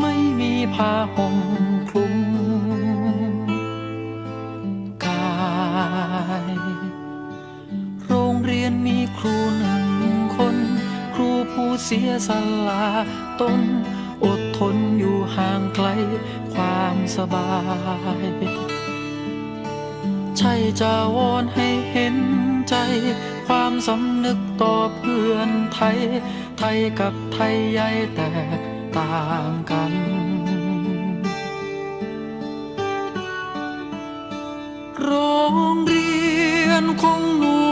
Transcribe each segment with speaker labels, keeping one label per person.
Speaker 1: ไม่มีผ้าห่มคลุมกาย โรงเรียนมีครูหนึ่งคน ครูผู้เสียสละตนอดทนอยู่ห่างไกลความสบาย ใช่จะวอนให้เห็นใจ ความสำนึกต่อเพื่อนไทย ไทยกับไทยใหญ่แตก ต่างกัน โรงเรียนของหนู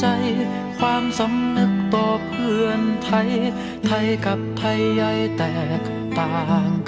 Speaker 1: ใจ ความสำนึกต่อเพื่อนไทย ไทยกับไทยใหญ่แตกต่างกัน